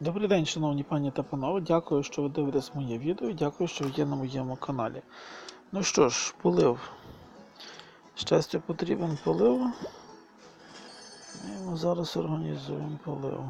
Добрий день, шановні пані та панове. Дякую, що ви дивитесь моє відео. Дякую, що ви є на моєму каналі. Ну що ж, полив. Щастю потрібен полив. Ми зараз організуємо полив.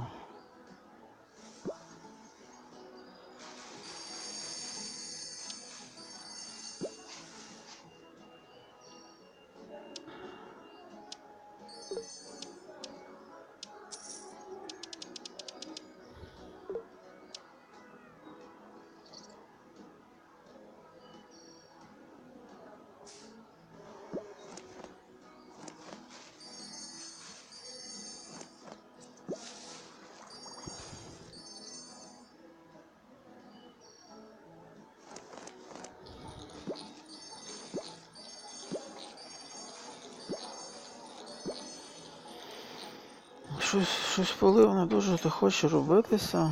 Щось, щось полив не дуже то хоче робитися.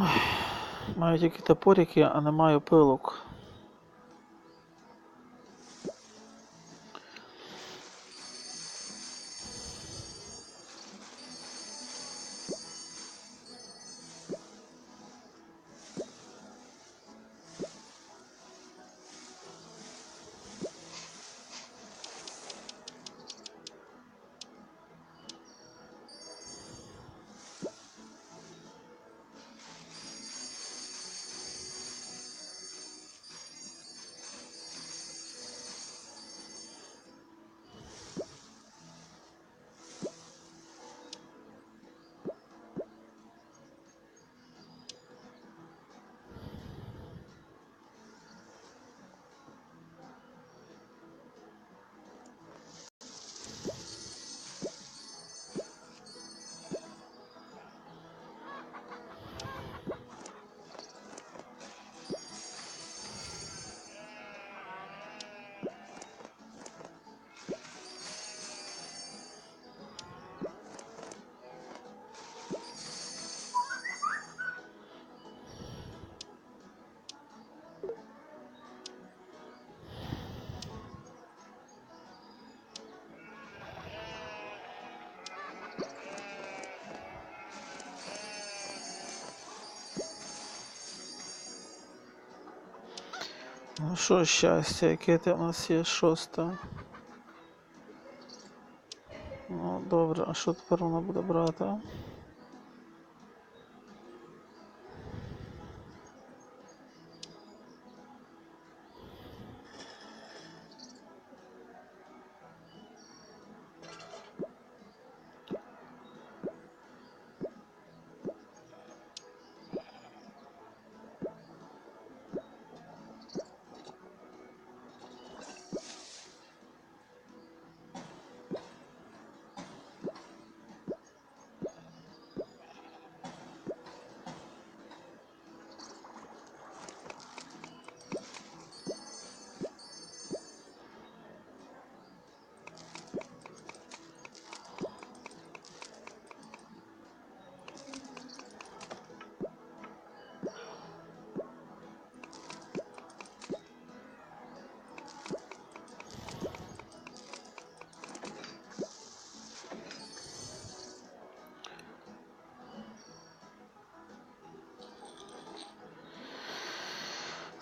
Ой, маю тільки топорики, а не маю пилок. Ну що, щастя, яке ти у нас є шосте? Ну, добре, а що тепер вона буде брати?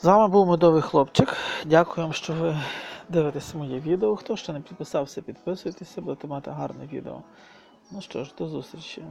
З вами був медовий хлопчик. Дякую, що ви дивитесь моє відео. Хто ще не підписався, підписуйтеся, будете мати гарне відео. Ну що ж, до зустрічі.